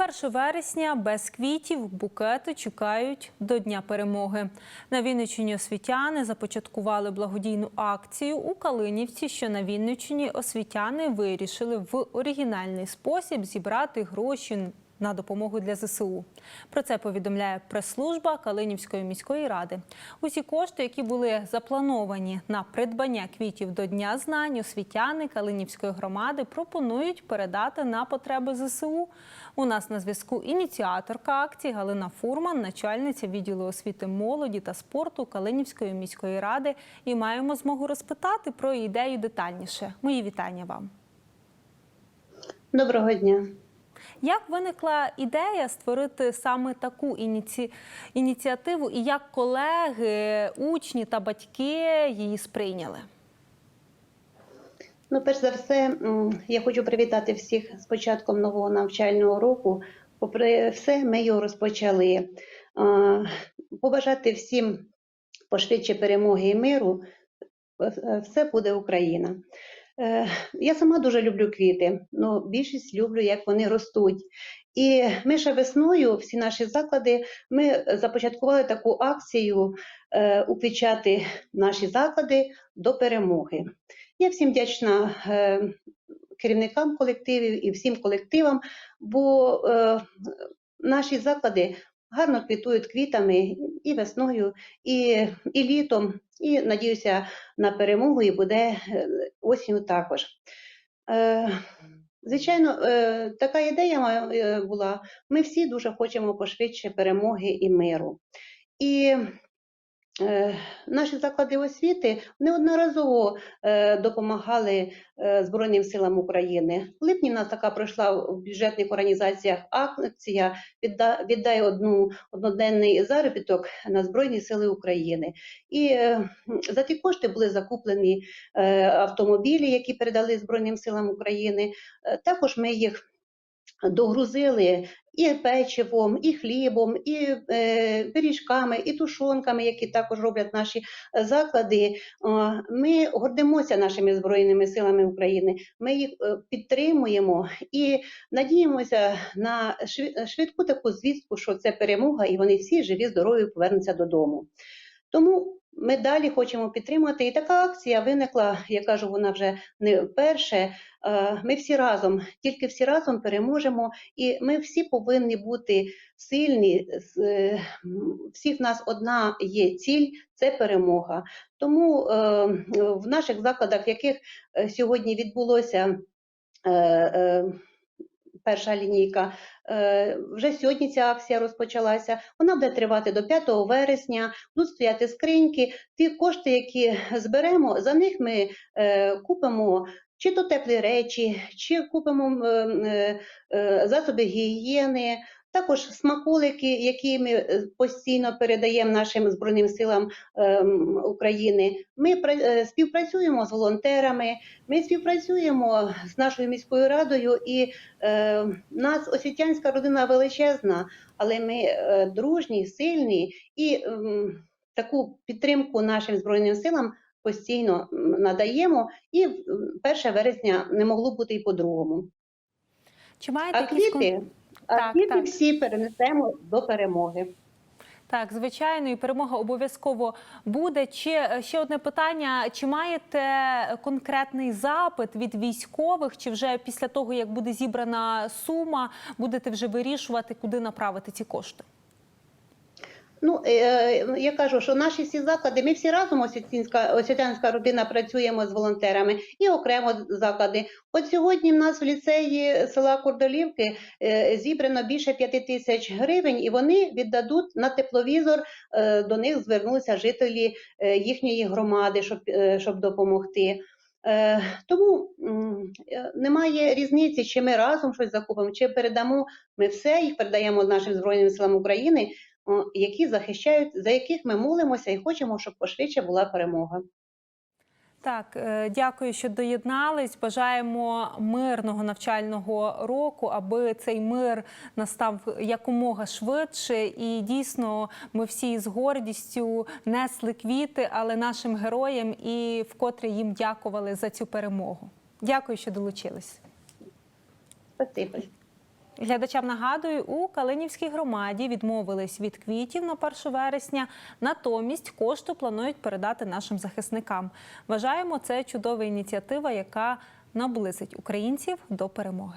1 вересня без квітів букети чекають до Дня перемоги. На Вінниччині освітяни започаткували благодійну акцію у Калинівці, що на Вінниччині освітяни вирішили в оригінальний спосіб зібрати гроші на допомогу для ЗСУ. Про це повідомляє прес-служба Калинівської міської ради. Усі кошти, які були заплановані на придбання квітів до Дня знань, освітяни Калинівської громади пропонують передати на потреби ЗСУ. У нас на зв'язку ініціаторка акції Галина Фурман, начальниця відділу освіти молоді та спорту Калинівської міської ради. І маємо змогу розпитати про ідею детальніше. Мої вітання вам. Доброго дня. Як виникла ідея створити саме таку ініці... ініціативу, і як колеги, учні та батьки її сприйняли? Ну, перш за все, я хочу привітати всіх з початком нового навчального року. Попри все, ми його розпочали. Побажати всім пошвидше перемоги і миру. Е, Все буде Україна. Е, Я сама дуже люблю квіти, ну більшість люблю, як вони ростуть. І ми ще весною, всі наші заклади, ми започаткували таку акцію е, уквічати наші заклади до перемоги. Я всім вдячна е, керівникам колективів і всім колективам, бо е, наші заклади гарно квітують квітами і весною, і, і літом, і надіюся на перемогу, і буде е, осінню також. Е, Звичайно, е, така ідея е, була. Ми всі дуже хочемо пошвидше перемоги і миру. І наші заклади освіти неодноразово е, допомагали е, Збройним силам України. В липні в нас така пройшла в бюджетних організаціях акція «Відда- «Віддай одну одноденний заробіток на Збройні Сили України». І е, за ті кошти були закуплені е, автомобілі, які передали Збройним силам України. Е, Також ми їх догрузили і печивом, і хлібом, і е, пиріжками, і тушонками, які також роблять наші е, заклади. Ми гордимося нашими збройними силами України. Ми їх е, підтримуємо і надіємося на швидку таку звістку, що це перемога, і вони всі живі, здорові повернуться додому. Тому ми далі хочемо підтримати. І така акція виникла, я кажу, вона вже не вперше. Е, Ми всі разом, тільки всі разом переможемо, і ми всі повинні бути сильні. Е, Всіх нас одна є ціль це перемога. Тому е, в наших закладах, в яких сьогодні відбулося. Перша лінійка. Е, Вже сьогодні ця акція розпочалася. Вона буде тривати до 5 вересня. Будуть стояти скриньки. Ті кошти, які зберемо, за них ми е, купимо чи то теплі речі, чи купимо е, засоби гігієни, також смаколики, які ми е, постійно передаємо нашим Збройним силам е, України. Ми е, співпрацюємо з волонтерами, ми співпрацюємо з нашою міською радою, і е, нас освітянська родина величезна, але ми дружні, сильні і ем, таку підтримку нашим Збройним силам постійно надаємо, і м, 1 вересня не могло бути і по-другому. Чи маєте А якісь квіти, а так. всі перенесемо до перемоги. Так, звичайно, і перемога обов'язково буде. Чи е, ще одне питання: чи маєте конкретний запит від військових, чи вже після того, як буде зібрана сума, будете вже вирішувати, куди направити ці кошти? Ну, е, я кажу, що наші всі заклади, ми всі разом освітянська, освітянська родина працюємо з волонтерами і окремо заклади. От сьогодні в нас в ліцеї села Курдолівки е, зібрано більше п'яти тисяч гривень, і вони віддадуть на тепловізор. Е, до них звернулися жителі е, їхньої громади, щоб, е, щоб допомогти. Е, Тому е, немає різниці, чи ми разом щось закупимо, чи передамо. Ми все їх передаємо нашим Збройним силам України які захищають, за яких ми молимося і хочемо, щоб пошвидше була перемога. Так, е, дякую, що доєднались. Бажаємо мирного навчального року, аби цей мир настав якомога швидше. І дійсно, ми всі з гордістю несли квіти, але нашим героям і вкотре їм дякували за цю перемогу. Дякую, що долучились. Спасибо. Глядачам нагадую, у Калинівській громаді відмовились від квітів на 1 вересня. Натомість кошти планують передати нашим захисникам. Вважаємо, це чудова ініціатива, яка наблизить українців до перемоги.